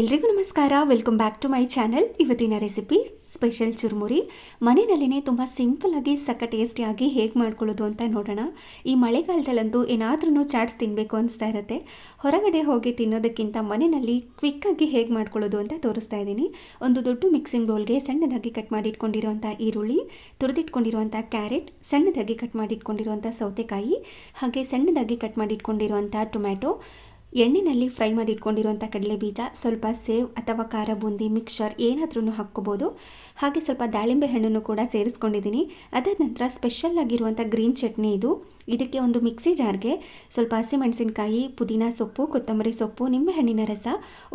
ಎಲ್ರಿಗೂ ನಮಸ್ಕಾರ. Welcome back to my channel ಇವತ್ತಿನ ರೆಸಿಪಿ ಸ್ಪೆಷಲ್ ಚುರುಮುರಿ. ಮನೆಯಲ್ಲಿನೇ ತುಂಬ ಸಿಂಪಲ್ಲಾಗಿ ಸಕ್ಕ ಟೇಸ್ಟಿಯಾಗಿ ಹೇಗೆ ಮಾಡ್ಕೊಳ್ಳೋದು ಅಂತ ನೋಡೋಣ. ಈ ಮಳೆಗಾಲದಲ್ಲಂತೂ ಏನಾದ್ರೂ ಚಾಟ್ಸ್ ತಿನ್ನಬೇಕು ಅನಿಸ್ತಾ ಇರುತ್ತೆ. ಹೊರಗಡೆ ಹೋಗಿ ತಿನ್ನೋದಕ್ಕಿಂತ ಮನೆಯಲ್ಲಿ ಕ್ವಿಕ್ಕಾಗಿ ಹೇಗೆ ಮಾಡ್ಕೊಳ್ಳೋದು ಅಂತ ತೋರಿಸ್ತಾ ಇದ್ದೀನಿ. ಒಂದು ದೊಡ್ಡ ಮಿಕ್ಸಿಂಗ್ ಬೌಲ್ಗೆ ಸಣ್ಣದಾಗಿ ಕಟ್ ಮಾಡಿಟ್ಕೊಂಡಿರುವಂಥ ಈರುಳ್ಳಿ ತುರಿದಿಟ್ಕೊಂಡಿರುವಂಥ ಕ್ಯಾರೆಟ್ ಸಣ್ಣದಾಗಿ ಕಟ್ ಮಾಡಿಟ್ಕೊಂಡಿರುವಂಥ ಸೌತೆಕಾಯಿ, ಹಾಗೆ ಸಣ್ಣದಾಗಿ ಕಟ್ ಮಾಡಿಟ್ಕೊಂಡಿರುವಂಥ ಟೊಮ್ಯಾಟೊ ಎಣ್ಣೆಯಲ್ಲಿ ಫ್ರೈ ಮಾಡಿ ಇಟ್ಕೊಂಡಿರುವಂಥ ಕಡಲೆ ಬೀಜ ಸ್ವಲ್ಪ ಸೇವ್ ಅಥವಾ ಖಾರ ಬೂಂದಿ ಮಿಕ್ಸರ್ ಏನಾದ್ರೂ ಹಾಕ್ಕೋಬೋದು. ಹಾಗೆ ಸ್ವಲ್ಪ ದಾಳಿಂಬೆ ಹಣ್ಣನ್ನು ಕೂಡ ಸೇರಿಸ್ಕೊಂಡಿದ್ದೀನಿ. ಅದಾದ ನಂತರ ಸ್ಪೆಷಲ್ ಆಗಿರುವಂಥ ಗ್ರೀನ್ ಚಟ್ನಿ ಇದು. ಇದಕ್ಕೆ ಒಂದು ಮಿಕ್ಸಿ ಜಾರ್ಗೆ ಸ್ವಲ್ಪ ಹಸಿಮೆಣಸಿನಕಾಯಿ, ಪುದೀನ ಸೊಪ್ಪು, ಕೊತ್ತಂಬರಿ ಸೊಪ್ಪು ನಿಂಬೆಹಣ್ಣಿನ ರಸ,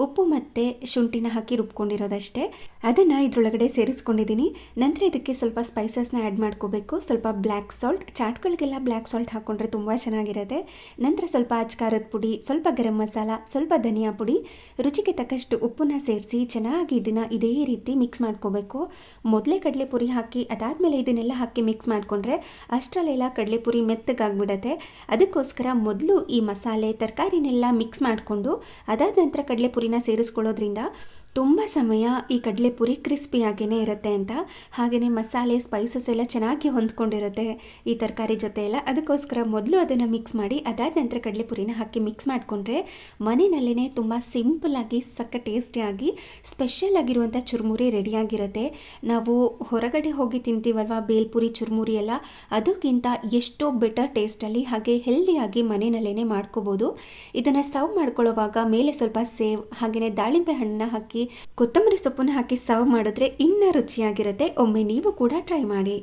ಉಪ್ಪು ಮತ್ತು ಶುಂಠಿನ ಹಾಕಿ ರುಬ್ಕೊಂಡಿರೋದಷ್ಟೇ. ಅದನ್ನು ಇದರೊಳಗಡೆ ಸೇರಿಸ್ಕೊಂಡಿದ್ದೀನಿ. ನಂತರ ಇದಕ್ಕೆ ಸ್ವಲ್ಪ ಸ್ಪೈಸಸ್ನ ಆ್ಯಡ್ ಮಾಡ್ಕೋಬೇಕು. ಸ್ವಲ್ಪ ಬ್ಲ್ಯಾಕ್ ಸಾಲ್ಟ್ ಚಾಟ್ಗಳಿಗೆಲ್ಲ ಬ್ಲ್ಯಾಕ್ ಸಾಲ್ಟ್ ಹಾಕ್ಕೊಂಡ್ರೆ ತುಂಬ ಚೆನ್ನಾಗಿರುತ್ತೆ. ನಂತರ ಸ್ವಲ್ಪ ಅಚ್ಕಾರದ ಪುಡಿ, ಸ್ವಲ್ಪ ಗರಂ ಮಸಾಲ, ಸ್ವಲ್ಪ ಧನಿಯಾ ಪುಡಿ, ರುಚಿಗೆ ತಕ್ಕಷ್ಟು ಉಪ್ಪನ್ನ ಸೇರಿಸಿ ಚೆನ್ನಾಗಿ ಇದನ್ನು ಇದೇ ರೀತಿ ಮಿಕ್ಸ್ ಮಾಡ್ಕೋಬೇಕು. ಮೊದಲೇ ಕಡಲೆಪುರಿ ಹಾಕಿ, ಅದಾದಮೇಲೆ ಇದನ್ನೆಲ್ಲ ಹಾಕಿ ಮಿಕ್ಸ್ ಮಾಡಿಕೊಂಡ್ರೆ ಅಷ್ಟರಲ್ಲೆಲ್ಲ ಕಡಲೆಪುರಿ ಮೆತ್ತಗಾಗ್ಬಿಡತ್ತೆ. ಅದಕ್ಕೋಸ್ಕರ ಮೊದಲು ಈ ಮಸಾಲೆ, ತರಕಾರಿನೆಲ್ಲ ಮಿಕ್ಸ್ ಮಾಡಿಕೊಂಡು, ಅದಾದ ನಂತರ ಕಡಲೆಪುರಿನ ಸೇರಿಸ್ಕೊಳ್ಳೋದ್ರಿಂದ ತುಂಬ ಸಮಯ ಈ ಕಡಲೆಪುರಿ ಕ್ರಿಸ್ಪಿಯಾಗೇ ಇರುತ್ತೆ ಅಂತ. ಹಾಗೆಯೇ ಮಸಾಲೆ ಸ್ಪೈಸಸ್ ಎಲ್ಲ ಚೆನ್ನಾಗಿ ಹೊಂದ್ಕೊಂಡಿರುತ್ತೆ ಈ ತರಕಾರಿ ಜೊತೆ ಎಲ್ಲ. ಅದಕ್ಕೋಸ್ಕರ ಮೊದಲು ಅದನ್ನು ಮಿಕ್ಸ್ ಮಾಡಿ, ಅದಾದ ನಂತರ ಕಡಲೆಪುರಿನ ಹಾಕಿ ಮಿಕ್ಸ್ ಮಾಡಿಕೊಂಡ್ರೆ ಮನೆಯಲ್ಲೇ ತುಂಬ ಸಿಂಪಲ್ಲಾಗಿ ಸಕ್ಕ ಟೇಸ್ಟಿಯಾಗಿ ಸ್ಪೆಷಲ್ ಆಗಿರುವಂಥ ಚುರುಮುರಿ ರೆಡಿಯಾಗಿರುತ್ತೆ ನಾವು ಹೊರಗಡೆ ಹೋಗಿ ತಿಂತೀವಲ್ವ ಬೇಲ್ಪುರಿ, ಚುರುಮುರಿ ಎಲ್ಲ? ಅದಕ್ಕಿಂತ ಎಷ್ಟೋ ಬೆಟರ್ ಟೇಸ್ಟಲ್ಲಿ ಹಾಗೆ ಹೆಲ್ದಿಯಾಗಿ ಮನೆಯಲ್ಲೇ ಮಾಡ್ಕೋಬೋದು. ಇದನ್ನು ಸರ್ವ್ ಮಾಡ್ಕೊಳ್ಳೋವಾಗ ಮೇಲೆ ಸ್ವಲ್ಪ ಸೇವ್ ಹಾಗೆಯೇ ದಾಳಿಂಬೆ ಹಣ್ಣನ್ನ ಕೊತ್ತಂಬರಿ ಸೊಪ್ಪನ್ನು ಹಾಕಿ ಸರ್ವ್ ಮಾಡಿದ್ರೆ ಇನ್ನೂ ರುಚಿಯಾಗಿರುತ್ತೆ. ಒಮ್ಮೆ ನೀವು ಕೂಡ ಟ್ರೈ ಮಾಡಿ.